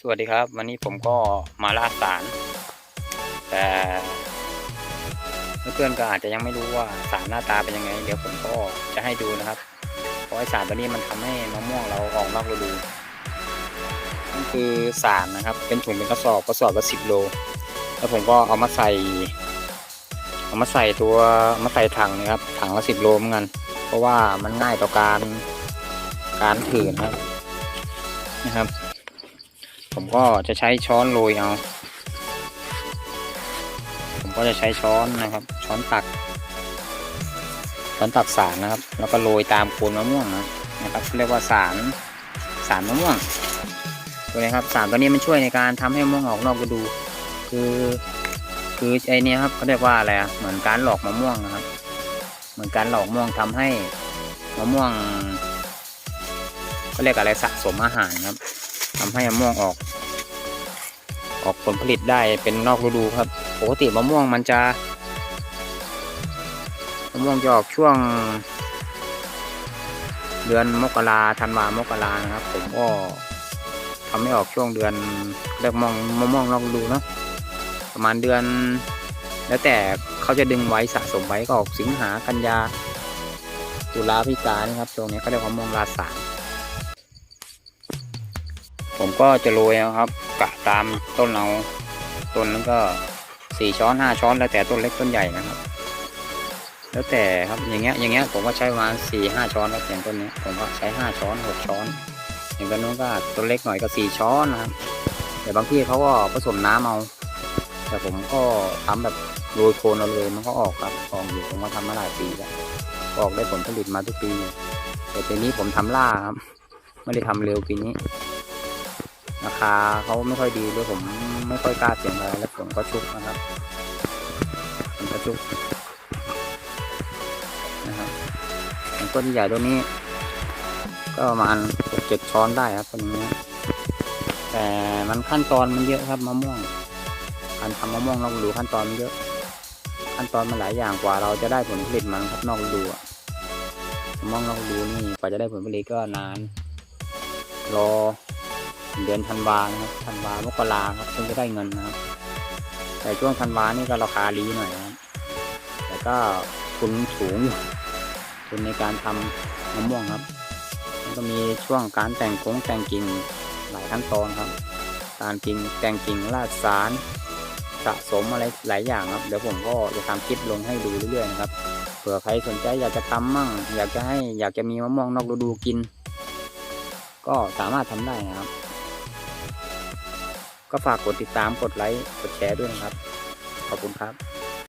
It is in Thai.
สวัสดีครับ วันนี้ผมก็มาล่าสาร แต่เพื่อนๆก็อาจจะยังไม่รู้ว่าสารหน้าตาเป็นยังไง เดี๋ยวผมก็จะให้ดูนะครับ เพราะไอสารตัวนี้มันทำให้มะม่วงเราออกนอกฤดูนั่นคือสารนะครับ เป็นถุงเป็นกระสอบกระสอบละสิบโล แล้วผมก็เอามาใส่ เอามาใส่ตัวามาใส่ถังนะครับ ถังละสิบโลเหมือนกัน เพราะว่ามันง่ายต่อการการถือนะครับนะครับ ผมก็จะใช้ช้อนโรยเอา ผมก็จะใช้ช้อนนะครับ ช้อนตัก ช้อนตักสารนะครับ แล้วก็โรยตามโคนมะม่วงนะนะครับเรียกว่าสารสารมะม่วงตัวนี้ครับสารตัวนี้มันช่วยในการทำให้มะม่วงออกนอกฤดู คือคือไอเนี้ยครับเขาเรียกว่าอะไรอะเหมือนการหลอกมะม่วงนะครับ เหมือนการหลอกมะม่วงทำให้มะม่วงเขาเรียกอะไรสะสมอาหารครับ ทำให้มะม่วงออก ออกผลผลิตได้เป็นนอกฤดูครับปกติมะม่วงมันจะมะม่วงจะออกช่วง เดือนมกราธันวามกรานะครับ ผมก็ทำให้ออกช่วงเดือนเรียกมองมะม่วงนอกฤดูเนาะประมาณเดือน แล้วแต่เขาจะดึงไว้สะสมไว้ก็ออกสิงหากันยาตุลาพิกานะครับช่วงนี้เขาเรียกว่ามะม่วงราสาร ผมก็จะโรยครับกะตามต้นเราต้นนั้นก็สี่ช้อนห้าช้อนแล้วแต่ต้นเล็กต้นใหญ่นะครับ แล้วแต่ครับอย่างเงี้ยอย่างเงี้ยผมก็ใช้ประมาณสี่ห้าช้อนครับอย่างต้นนี้ผมก็ใช้ห้าช้อนหกช้อน อย่างต้นนู้นก็ต้นเล็กหน่อยก็สี่ช้อนนะครับแต่บางที่เขาก็ผสมน้ำเอาแต่ผมก็ทำแบบโรยโคนเอาเลยมันก็ออกครับออกอยู่ผมก็ทำมาหลายปีแล้วออกได้ผลผลิตมาทุกปีแต่ปีนี้ผมทำล่าครับไม่ได้ทำเร็วปีนี้ คาเขาไม่ค่อยดีด้วยผมไม่ค่อยกล้าเสี่ยงอะไรแล้วผมก็ชุบนะครับผมก็ชุบนะครับต้นใหญ่ตัวนี้ ก็ประมาณหกเจ็ดช้อนได้ครับต้นนี้ แต่มันขั้นตอนมันเยอะครับมะม่วงการทำมะม่วงนอกฤดูขั้นตอนมันเยอะ ขั้นตอนมันหลายอย่างกว่าเราจะได้ผลผลิตมันครับนอกฤดูมะม่วงนอกฤดูนี่กว่าจะได้ผลผลิตก็นานรอ เดือนธันวานะครับธันวามกราครับถึงจะได้เงินนะครับ แต่ช่วงธันวานี่ก็ราคาดีหน่อยนะครับ แต่ก็ทุนสูงอยู่ทุนในการทำมะม่วงครับมันก็มีช่วงการแต่งโค้งแต่งกิ่งหลายขั้นตอนครับ การกิ่งแต่งกิ่งรากสารสะสมอะไรหลายอย่างครับ เดี๋ยวผมก็จะทำคลิปลงให้ดูเรื่อยๆนะครับเผื่อใครสนใจอยากจะทำมั่ง อยากจะให้อยากจะมีมะม่วงนอกฤดูกิน ก็สามารถทำได้นะครับ ก็ฝากกดติดตามกดไลค์กดแชร์ด้วยนะครับ ขอบคุณครับ